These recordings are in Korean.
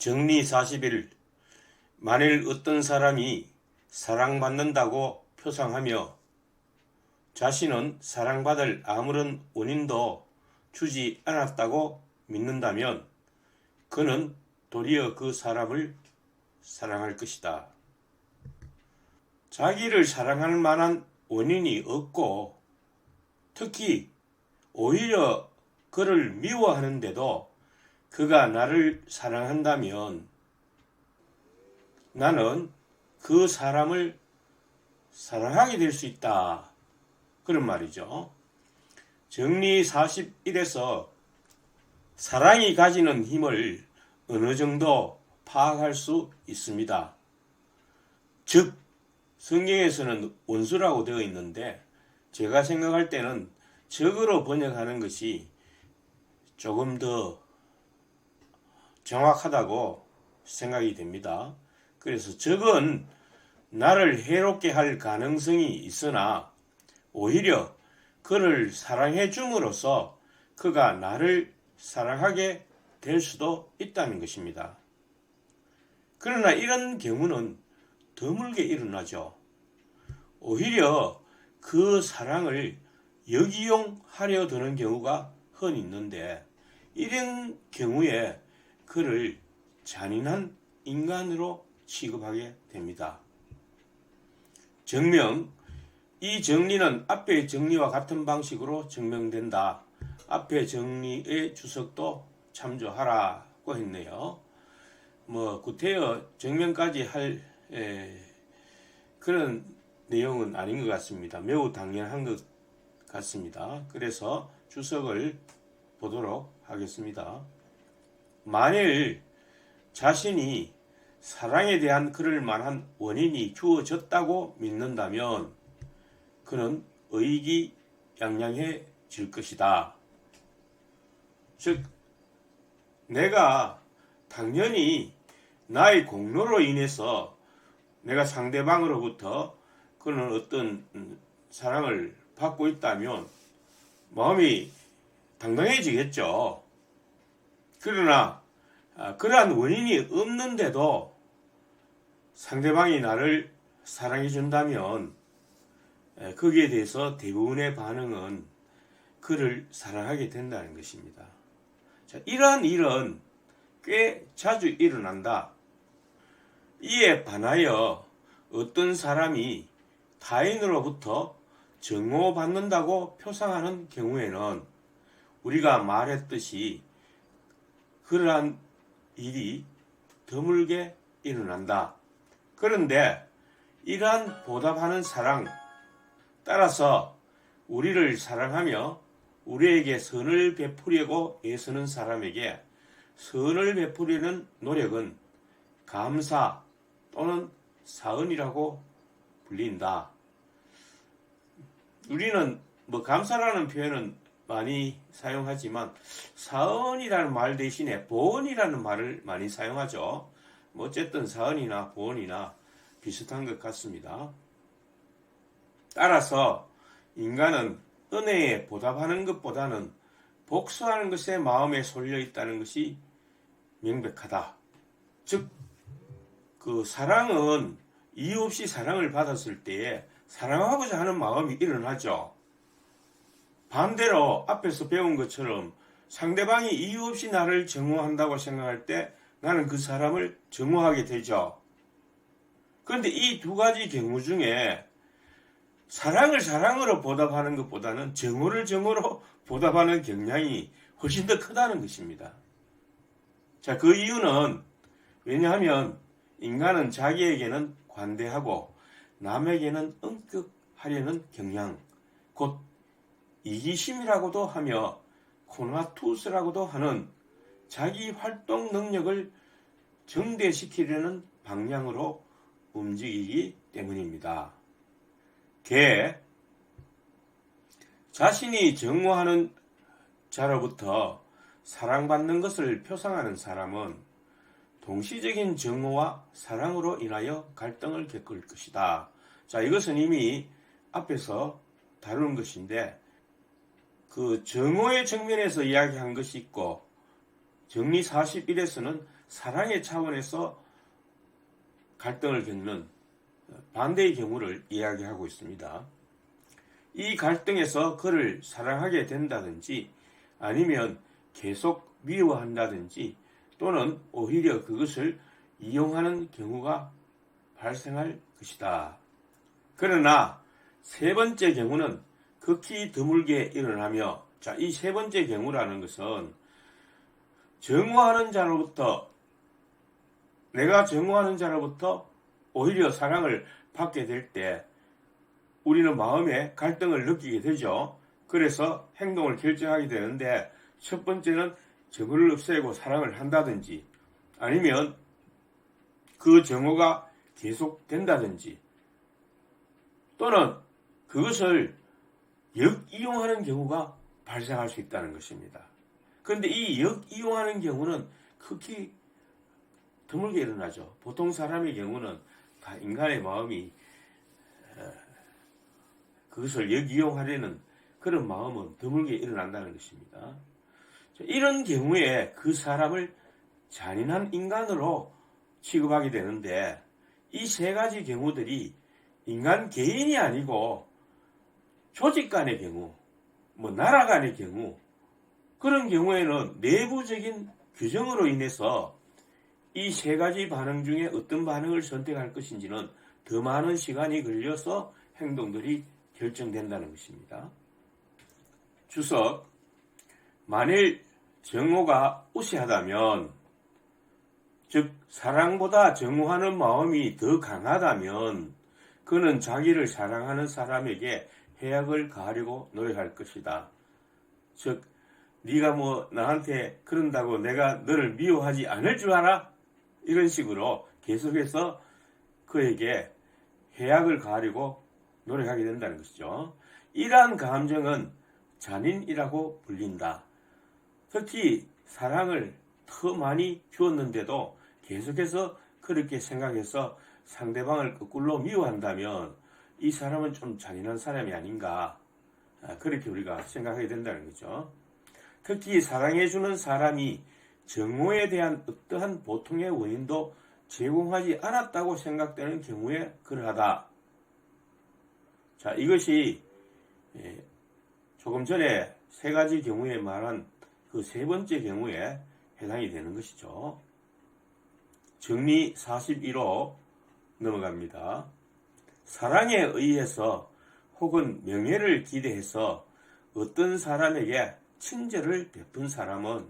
정리 40일 만일 어떤 사람이 사랑받는다고 표상하며 자신은 사랑받을 아무런 원인도 주지 않았다고 믿는다면 그는 도리어 그 사람을 사랑할 것이다. 자기를 사랑할 만한 원인이 없고 특히 오히려 그를 미워하는데도 그가 나를 사랑한다면 나는 그 사람을 사랑하게 될 수 있다. 그런 말이죠. 정리 41에서 사랑이 가지는 힘을 어느 정도 파악할 수 있습니다. 즉, 성경에서는 원수라고 되어 있는데 제가 생각할 때는 적으로 번역하는 것이 조금 더 정확하다고 생각이 됩니다. 그래서 적은 나를 해롭게 할 가능성이 있으나 오히려 그를 사랑해 줌으로써 그가 나를 사랑하게 될 수도 있다는 것입니다. 그러나 이런 경우는 드물게 일어나죠. 오히려 그 사랑을 역이용하려 드는 경우가 흔히 있는데 이런 경우에 그를 잔인한 인간으로 취급하게 됩니다. 증명 이 정리는 앞의 정리와 같은 방식으로 증명된다. 앞의 정리의 주석도 참조하라고 했네요. 뭐 구태여 정명까지 할 에, 그런 내용은 아닌 것 같습니다. 매우 당연한 것 같습니다. 그래서 주석을 보도록 하겠습니다. 만일 자신이 사랑에 대한 그럴 만한 원인이 주어졌다고 믿는다면 그는 의기양양해질 것이다. 즉, 내가 당연히 나의 공로로 인해서 내가 상대방으로부터 그런 어떤 사랑을 받고 있다면 마음이 당당해지겠죠. 그러나 아, 그러한 원인이 없는데도 상대방이 나를 사랑해 준다면 거기에 대해서 대부분의 반응은 그를 사랑하게 된다는 것입니다. 자, 이러한 일은 꽤 자주 일어난다. 이에 반하여 어떤 사람이 타인으로부터 정오받는다고 표상하는 경우에는 우리가 말했듯이 그러한 일이 드물게 일어난다. 그런데 이러한 보답하는 사랑, 따라서 우리를 사랑하며 우리에게 선을 베푸려고 애쓰는 사람에게 선을 베푸려는 노력은 감사 또는 사은이라고 불린다. 우리는 뭐 감사라는 표현은 많이 사용하지만 사은이라는 말 대신에 보은이라는 말을 많이 사용하죠. 뭐 어쨌든 사은이나 보은이나 비슷한 것 같습니다. 따라서 인간은 은혜에 보답하는 것보다는 복수하는 것에 마음에 쏠려 있다는 것이 명백하다. 즉, 그 사랑은 이유 없이 사랑을 받았을 때에 사랑하고자 하는 마음이 일어나죠. 반대로 앞에서 배운 것처럼 상대방이 이유 없이 나를 정오한다고 생각할 때 나는 그 사람을 정오하게 되죠. 그런데 이 두 가지 경우 중에 사랑을 사랑으로 보답하는 것보다는 정오를 정오로 보답하는 경향이 훨씬 더 크다는 것입니다. 자, 그 이유는 왜냐하면 인간은 자기에게는 관대하고 남에게는 엄격하려는 경향, 곧 이기심이라고도 하며 코나투스라고도 하는 자기 활동 능력을 정대시키려는 방향으로 움직이기 때문입니다. 개 자신이 정오하는 자로부터 사랑받는 것을 표상하는 사람은 동시적인 정오와 사랑으로 인하여 갈등을 겪을 것이다. 자, 이것은 이미 앞에서 다룬 것인데 그 정오의 측면에서 이야기한 것이 있고 정리 41에서는 사랑의 차원에서 갈등을 겪는 반대의 경우를 이야기하고 있습니다. 이 갈등에서 그를 사랑하게 된다든지 아니면 계속 미워한다든지 또는 오히려 그것을 이용하는 경우가 발생할 것이다. 그러나 세 번째 경우는 극히 드물게 일어나며 자, 이 세 번째 경우라는 것은 정오하는 자로부터 내가 정오하는 자로부터 오히려 사랑을 받게 될 때 우리는 마음에 갈등을 느끼게 되죠. 그래서 행동을 결정하게 되는데 첫 번째는 정오를 없애고 사랑을 한다든지 아니면 그 정오가 계속 된다든지 또는 그것을 역이용하는 경우가 발생할 수 있다는 것입니다. 그런데 이 역이용하는 경우는 극히 드물게 일어나죠. 보통 사람의 경우는 다 인간의 마음이 어, 그것을 역이용하려는 그런 마음은 드물게 일어난다는 것입니다. 이런 경우에 그 사람을 잔인한 인간으로 취급하게 되는데 이 세 가지 경우들이 인간 개인이 아니고 조직 간의 경우, 뭐 나라 간의 경우 그런 경우에는 내부적인 규정으로 인해서 이 세 가지 반응 중에 어떤 반응을 선택할 것인지는 더 많은 시간이 걸려서 행동들이 결정된다는 것입니다. 주석, 만일 정오가 우세하다면, 즉, 사랑보다 정오하는 마음이 더 강하다면, 그는 자기를 사랑하는 사람에게 해악을 가하려고 노력할 것이다. 즉, 네가 뭐 나한테 그런다고 내가 너를 미워하지 않을 줄 알아? 이런 식으로 계속해서 그에게 해악을 가하려고 노력하게 된다는 것이죠. 이러한 감정은 잔인이라고 불린다. 특히 사랑을 더 많이 주었는데도 계속해서 그렇게 생각해서 상대방을 거꾸로 미워한다면 이 사람은 좀 잔인한 사람이 아닌가. 아, 그렇게 우리가 생각하게 된다는 거죠. 특히 사랑해주는 사람이 정오에 대한 어떠한 보통의 원인도 제공하지 않았다고 생각되는 경우에 그러하다. 자, 이것이 예, 조금 전에 세 가지 경우에 말한 그 세 번째 경우에 해당이 되는 것이죠. 정리 41호 넘어갑니다. 사랑에 의해서 혹은 명예를 기대해서 어떤 사람에게 친절을 베푼 사람은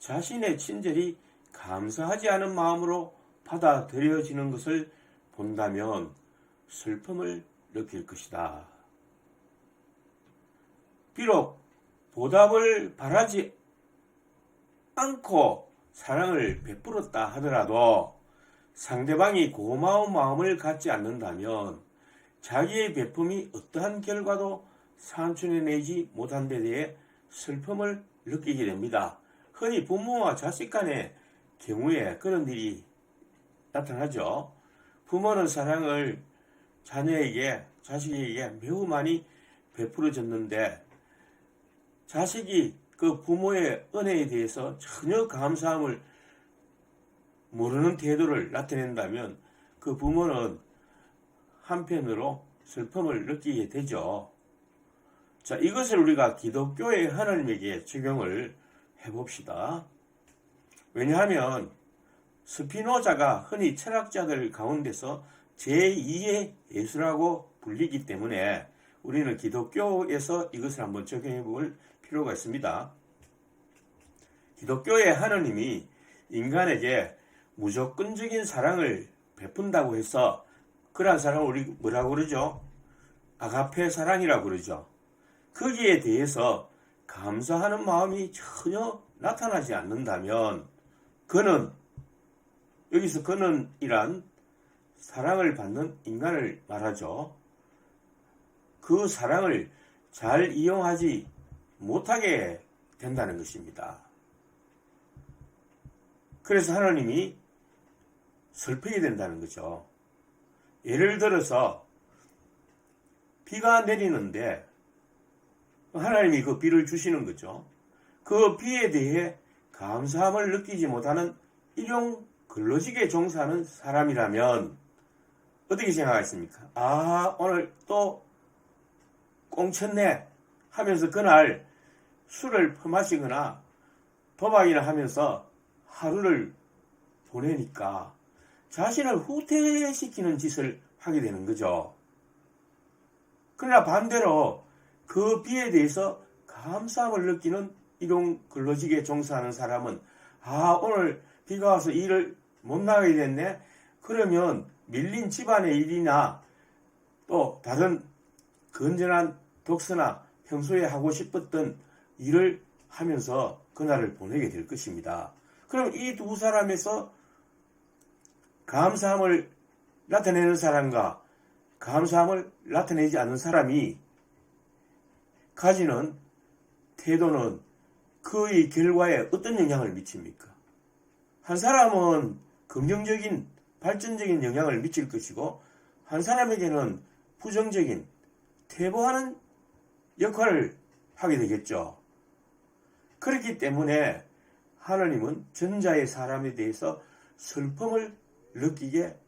자신의 친절이 감사하지 않은 마음으로 받아들여지는 것을 본다면 슬픔을 느낄 것이다. 비록 보답을 바라지 않고 사랑을 베풀었다 하더라도 상대방이 고마운 마음을 갖지 않는다면 자기의 베품이 어떠한 결과도 산출해내지 못한 데 대해 슬픔을 느끼게 됩니다. 흔히 부모와 자식 간의 경우에 그런 일이 나타나죠. 부모는 사랑을 자녀에게, 자식에게 매우 많이 베풀어줬는데 자식이 그 부모의 은혜에 대해서 전혀 감사함을 모르는 태도를 나타낸다면 그 부모는 한편으로 슬픔을 느끼게 되죠. 자, 이것을 우리가 기독교의 하나님에게 적용을 해봅시다. 왜냐하면 스피노자가 흔히 철학자들 가운데서 제2의 예수라고 불리기 때문에 우리는 기독교에서 이것을 한번 적용해 볼 필요가 있습니다. 기독교의 하나님이 인간에게 무조건적인 사랑을 베푼다고 해서 그러한 사랑을 우리 뭐라고 그러죠? 아가페 사랑이라고 그러죠. 거기에 대해서 감사하는 마음이 전혀 나타나지 않는다면 그는 여기서 그는 이란 사랑을 받는 인간을 말하죠. 그 사랑을 잘 이용하지 못하게 된다는 것입니다. 그래서 하나님이 슬프게 된다는 거죠. 예를 들어서 비가 내리는데 하나님이 그 비를 주시는 거죠. 그 비에 대해 감사함을 느끼지 못하는 일용 근로직에 종사하는 사람이라면 어떻게 생각하겠습니까? 아 오늘 또 꽁쳤네 하면서 그날 술을 퍼마시거나 도박이나 하면서 하루를 보내니까 자신을 후퇴시키는 짓을 하게 되는 거죠. 그러나 반대로 그 비에 대해서 감사함을 느끼는 일용 근로직에 종사하는 사람은 아 오늘 비가 와서 일을 못 나가게 됐네. 그러면 밀린 집안의 일이나 또 다른 건전한 독서나 평소에 하고 싶었던 일을 하면서 그날을 보내게 될 것입니다. 그럼 이 두 사람에서 감사함을 나타내는 사람과 감사함을 나타내지 않는 사람이 가지는 태도는 그의 결과에 어떤 영향을 미칩니까? 한 사람은 긍정적인 발전적인 영향을 미칠 것이고 한 사람에게는 부정적인 퇴보하는 역할을 하게 되겠죠. 그렇기 때문에 하나님은 전자의 사람에 대해서 슬픔을 느끼게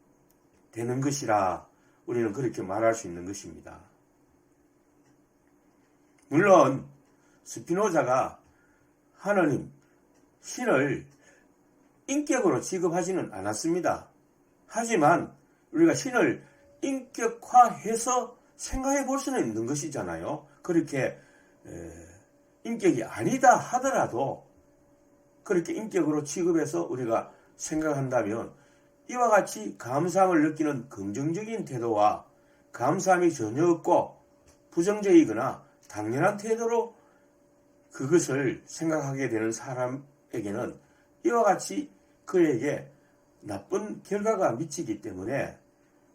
되는 것이라 우리는 그렇게 말할 수 있는 것입니다. 물론 스피노자가 하나님 신을 인격으로 취급하지는 않았습니다. 하지만 우리가 신을 인격화해서 생각해 볼 수는 있는 것이잖아요. 그렇게 인격이 아니다 하더라도 그렇게 인격으로 취급해서 우리가 생각한다면 이와 같이 감사함을 느끼는 긍정적인 태도와 감사함이 전혀 없고 부정적이거나 당연한 태도로 그것을 생각하게 되는 사람에게는 이와 같이 그에게 나쁜 결과가 미치기 때문에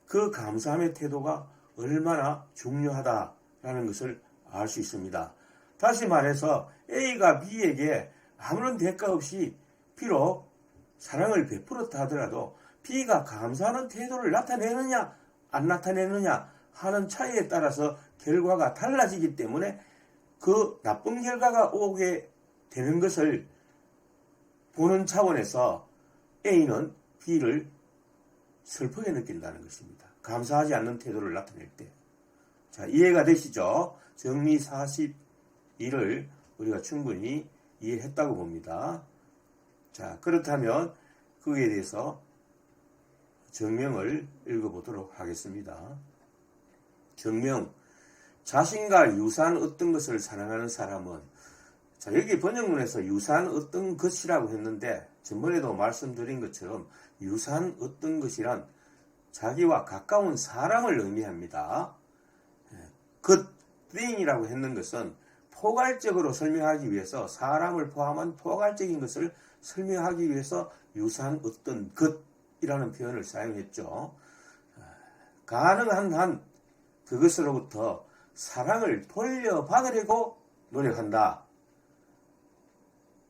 그 감사함의 태도가 얼마나 중요하다라는 것을 알 수 있습니다. 다시 말해서 A가 B에게 아무런 대가 없이 비록 사랑을 베풀었다 하더라도 B가 감사하는 태도를 나타내느냐 안 나타내느냐 하는 차이에 따라서 결과가 달라지기 때문에 그 나쁜 결과가 오게 되는 것을 보는 차원에서 A는 B를 슬프게 느낀다는 것입니다. 감사하지 않는 태도를 나타낼 때. 자, 이해가 되시죠? 정리 42를 우리가 충분히 이해했다고 봅니다. 자, 그렇다면 그에 대해서 정명을 읽어보도록 하겠습니다. 정명, 자신과 유사한 어떤 것을 사랑하는 사람은 자, 여기 번역문에서 유사한 어떤 것이라고 했는데 전번에도 말씀드린 것처럼 유사한 어떤 것이란 자기와 가까운 사람을 의미합니다. 그 thing이라고 했는 것은 포괄적으로 설명하기 위해서 사람을 포함한 포괄적인 것을 설명하기 위해서 유사한 어떤 것 이라는 표현을 사용했죠. 가능한 한 그것으로부터 사랑을 돌려받으려고 노력한다.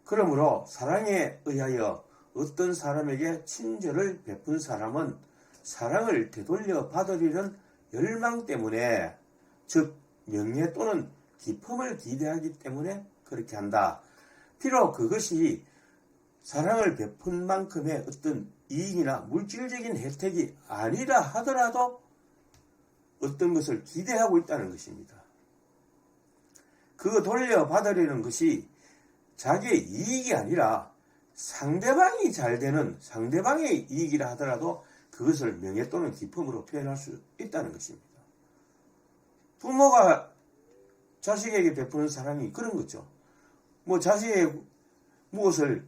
그러므로 사랑에 의하여 어떤 사람에게 친절을 베푼 사람은 사랑을 되돌려 받으려는 열망 때문에 즉 명예 또는 기품을 기대하기 때문에 그렇게 한다. 비록 그것이 사랑을 베푼 만큼의 어떤 이익이나 물질적인 혜택이 아니라 하더라도 어떤 것을 기대하고 있다는 것입니다. 그 돌려받으려는 것이 자기의 이익이 아니라 상대방이 잘 되는 상대방의 이익이라 하더라도 그것을 명예 또는 기품으로 표현할 수 있다는 것입니다. 부모가 자식에게 베푸는 사랑이 그런 거죠. 뭐 자식의 무엇을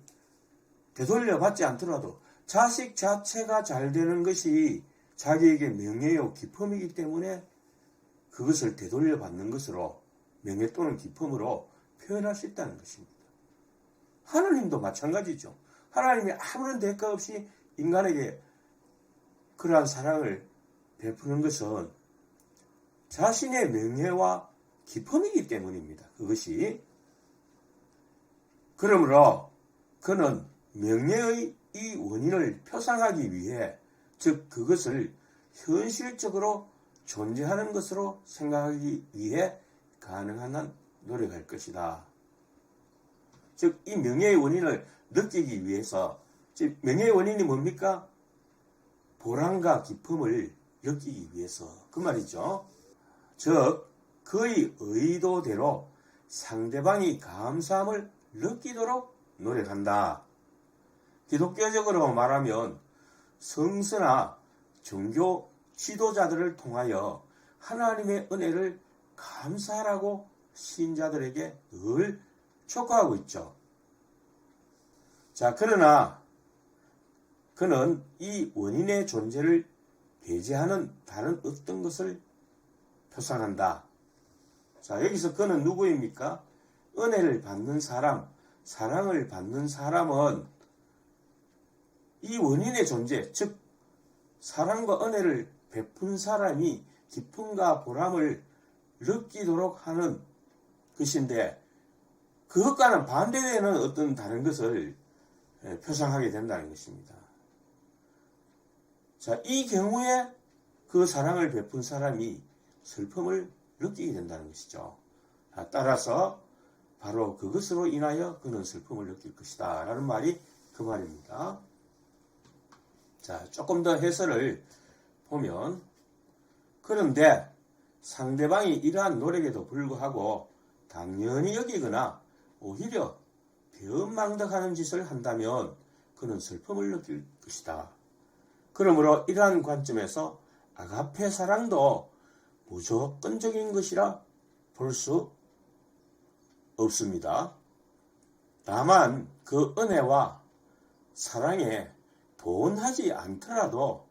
되돌려 받지 않더라도 자식 자체가 잘 되는 것이 자기에게 명예요 기품이기 때문에 그것을 되돌려 받는 것으로 명예 또는 기품으로 표현할 수 있다는 것입니다. 하나님도 마찬가지죠. 하나님이 아무런 대가 없이 인간에게 그러한 사랑을 베푸는 것은 자신의 명예와 기쁨이기 때문입니다. 그것이. 그러므로 그는 명예의 이 원인을 표상하기 위해 즉 그것을 현실적으로 존재하는 것으로 생각하기 위해 가능한 한 노력할 것이다. 즉 이 명예의 원인을 느끼기 위해서 즉 명예의 원인이 뭡니까? 보람과 기쁨을 느끼기 위해서 그 말이죠. 즉 그의 의도대로 상대방이 감사함을 느끼도록 노력한다. 기독교적으로 말하면 성서나 종교 지도자들을 통하여 하나님의 은혜를 감사하라고 신자들에게 늘 촉구하고 있죠. 자, 그러나 그는 이 원인의 존재를 배제하는 다른 어떤 것을 표상한다. 자, 여기서 그는 누구입니까? 은혜를 받는 사람, 사랑을 받는 사람은 이 원인의 존재, 즉, 사랑과 은혜를 베푼 사람이 기쁨과 보람을 느끼도록 하는 것인데, 그것과는 반대되는 어떤 다른 것을 예, 표상하게 된다는 것입니다. 자, 이 경우에 그 사랑을 베푼 사람이 슬픔을 느끼게 된다는 것이죠. 아, 따라서 바로 그것으로 인하여 그는 슬픔을 느낄 것이다. 라는 말이 그 말입니다. 자, 조금 더 해설을 보면, 그런데 상대방이 이러한 노력에도 불구하고 당연히 여기거나 오히려 변망덕하는 짓을 한다면 그는 슬픔을 느낄 것이다. 그러므로 이러한 관점에서 아가페 사랑도 무조건적인 것이라 볼 수 없습니다. 다만 그 은혜와 사랑 에 본하지 않더라도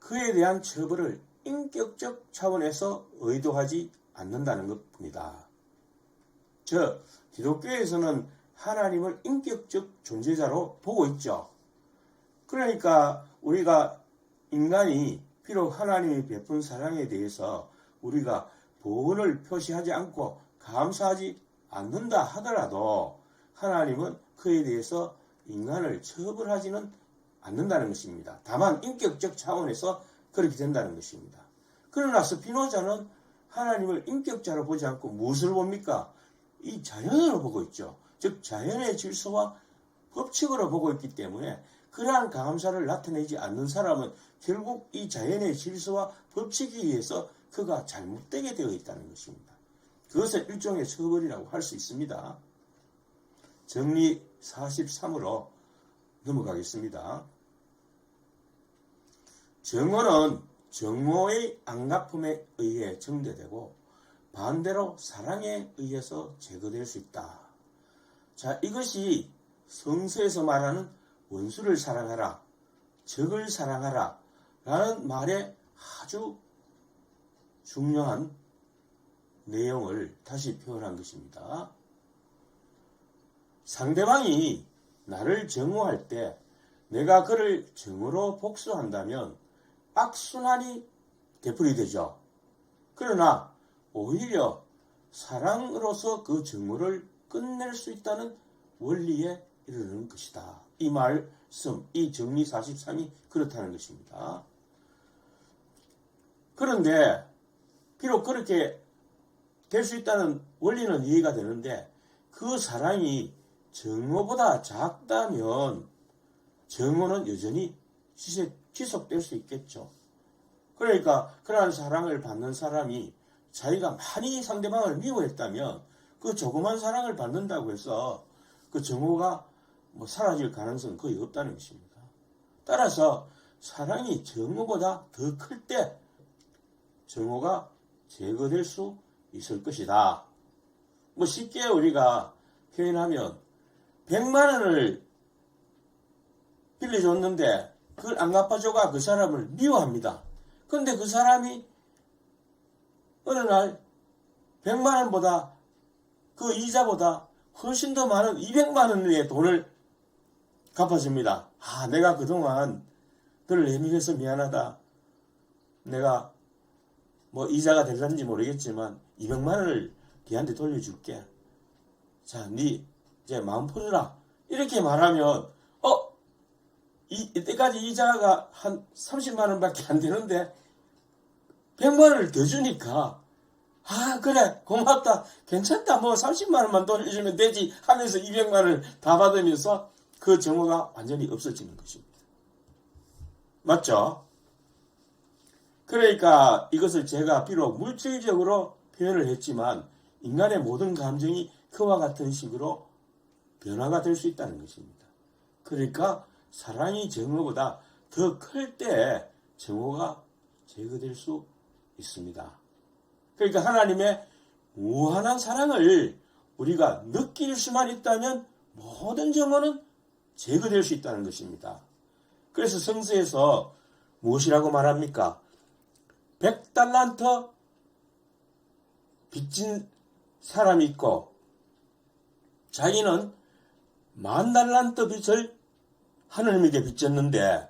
그에 대한 처벌을 인격적 차원에서 의도하지 않는다는 것뿐이다. 즉, 기독교에서는 하나님을 인격적 존재자로 보고 있죠. 그러니까 우리가 인간이 비록 하나님이 베푼 사랑에 대해서 우리가 보은을 표시하지 않고 감사하지 않는다 하더라도 하나님은 그에 대해서 인간을 처벌하지는 않는다는 것입니다. 다만 인격적 차원에서 그렇게 된다는 것입니다. 그러나 스피노자는 하나님을 인격자로 보지 않고 무엇을 봅니까? 이 자연으로 보고 있죠. 즉 자연의 질서와 법칙으로 보고 있기 때문에 그러한 감사를 나타내지 않는 사람은 결국 이 자연의 질서와 법칙에 의해서 그가 잘못되게 되어 있다는 것입니다. 그것은 일종의 처벌이라고 할 수 있습니다. 정리 43으로 넘어가겠습니다. 정오는 정오의 안가품에 의해 정대되고 반대로 사랑에 의해서 제거될 수 있다. 자, 이것이 성서에서 말하는 원수를 사랑하라, 적을 사랑하라 라는 말에 아주 중요한 내용을 다시 표현한 것입니다. 상대방이 나를 정오할 때 내가 그를 정오로 복수한다면 악순환이 되풀이 되죠. 그러나 오히려 사랑으로서 그 정오를 끝낼 수 있다는 원리에 이르는 것이다. 이 말씀, 이 정리 43이 그렇다는 것입니다. 그런데 비록 그렇게 될 수 있다는 원리는 이해가 되는데 그 사랑이 정오보다 작다면 정오는 여전히 지속될 수 있겠죠. 그러니까 그러한 사랑을 받는 사람이 자기가 많이 상대방을 미워했다면 그 조그만 사랑을 받는다고 해서 그 정오가 뭐 사라질 가능성은 거의 없다는 것입니다. 따라서 사랑이 정오보다 더 클 때 정오가 제거될 수 있을 것이다. 뭐 쉽게 우리가 표현하면 100만 원을 빌려줬는데 그걸 안 갚아줘가 그 사람을 미워합니다. 근데 그 사람이 어느 날 100만 원보다 그 이자보다 훨씬 더 많은 200만 원의 돈을 갚아줍니다. 아, 내가 그동안 너를 예민해서 미안하다. 내가 뭐 이자가 될는지 모르겠지만 200만 원을 걔한테 돌려줄게. 자, 네 이제 마음 풀어라. 이렇게 말하면 어? 이, 이때까지 이자가 한 30만 원밖에 안 되는데 100만 원을 더 주니까 아 그래 고맙다 괜찮다 뭐 30만 원만 돌려주면 되지 하면서 200만 원을 다 받으면서 그 정오가 완전히 없어지는 것입니다. 맞죠? 그러니까 이것을 제가 비록 물질적으로 표현을 했지만 인간의 모든 감정이 그와 같은 식으로 변화가 될 수 있다는 것입니다. 그러니까 사랑이 정오보다 더 클 때 정오가 제거될 수 있습니다. 그러니까 하나님의 무한한 사랑을 우리가 느낄 수만 있다면 모든 정오는 제거될 수 있다는 것입니다. 그래서 성서에서 무엇이라고 말합니까? 100달란트 빚진 사람이 있고 자기는 만 달란트 빚을 하나님에게 빚졌는데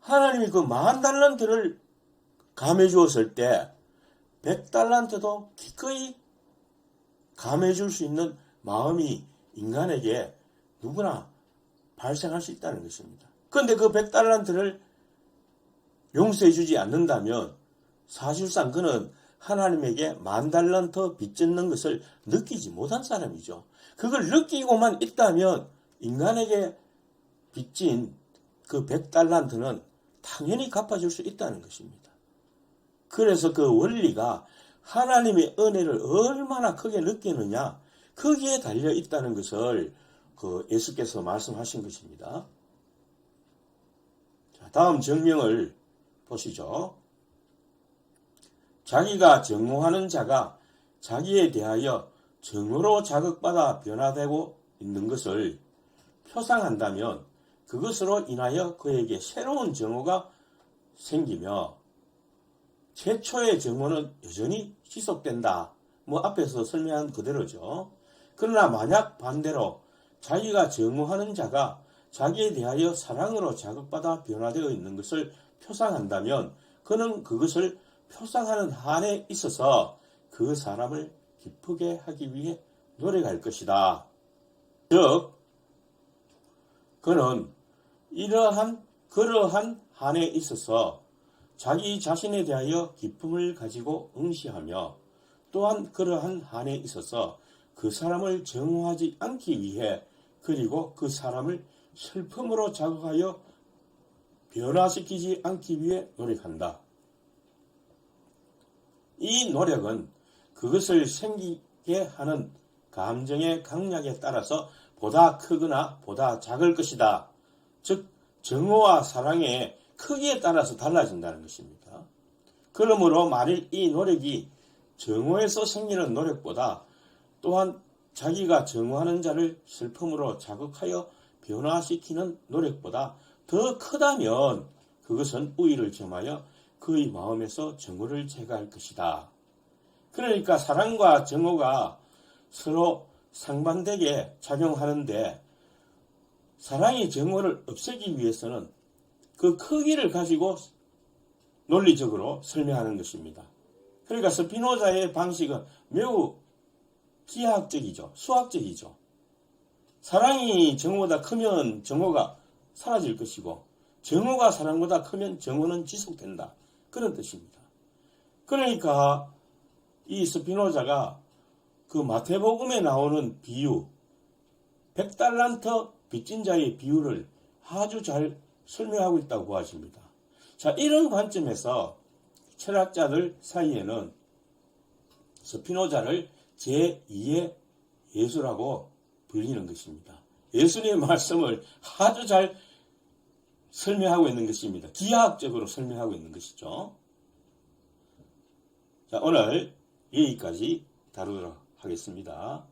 하나님이 그 만 달란트를 감해 주었을 때 100달란트도 기꺼이 감해 줄 수 있는 마음이 인간에게 누구나 발생할 수 있다는 것입니다. 그런데 그 100달란트를 용서해 주지 않는다면 사실상 그는 하나님에게 만 달란트 빚짓는 것을 느끼지 못한 사람이죠. 그걸 느끼고만 있다면 인간에게 빚진 그 100달란트는 당연히 갚아줄 수 있다는 것입니다. 그래서 그 원리가 하나님의 은혜를 얼마나 크게 느끼느냐 거기에 달려 있다는 것을 그 예수께서 말씀하신 것입니다. 자, 다음 정명을 보시죠. 자기가 정오하는 자가 자기에 대하여 정오로 자극받아 변화되고 있는 것을 표상한다면 그것으로 인하여 그에게 새로운 정오가 생기며 최초의 정오는 여전히 지속된다. 뭐 앞에서 설명한 그대로죠. 그러나 만약 반대로 자기가 정오하는 자가 자기에 대하여 사랑으로 자극받아 변화되어 있는 것을 표상한다면 그는 그것을 표상하는 한에 있어서 그 사람을 기쁘게 하기 위해 노력할 것이다. 즉, 그는 이러한 그러한 한에 있어서 자기 자신에 대하여 기쁨을 가지고 응시하며 또한 그러한 한에 있어서 그 사람을 정화하지 않기 위해 그리고 그 사람을 슬픔으로 자극하여 변화시키지 않기 위해 노력한다. 이 노력은 그것을 생기게 하는 감정의 강약에 따라서 보다 크거나 보다 작을 것이다. 즉, 정오와 사랑의 크기에 따라서 달라진다는 것입니다. 그러므로 만일 이 노력이 정오에서 생기는 노력보다 또한 자기가 정오하는 자를 슬픔으로 자극하여 변화시키는 노력보다 더 크다면 그것은 우위를 점하여 그의 마음에서 정오를 제거할 것이다. 그러니까 사랑과 정오가 서로 상반되게 작용하는데 사랑이 정오를 없애기 위해서는 그 크기를 가지고 논리적으로 설명하는 것입니다. 그러니까 스피노자의 방식은 매우 기하학적이죠. 수학적이죠. 사랑이 정오보다 크면 정오가 사라질 것이고 정오가 사랑보다 크면 정오는 지속된다. 그런 뜻입니다. 그러니까 이 스피노자가 그 마태복음에 나오는 비유, 백달란터 빚진 자의 비유를 아주 잘 설명하고 있다고 하십니다. 자, 이런 관점에서 철학자들 사이에는 스피노자를 제2의 예수라고 불리는 것입니다. 예수님의 말씀을 아주 잘 설명하고 있는 것입니다. 기하학적으로 설명하고 있는 것이죠. 자, 오늘 여기까지 다루도록 하겠습니다.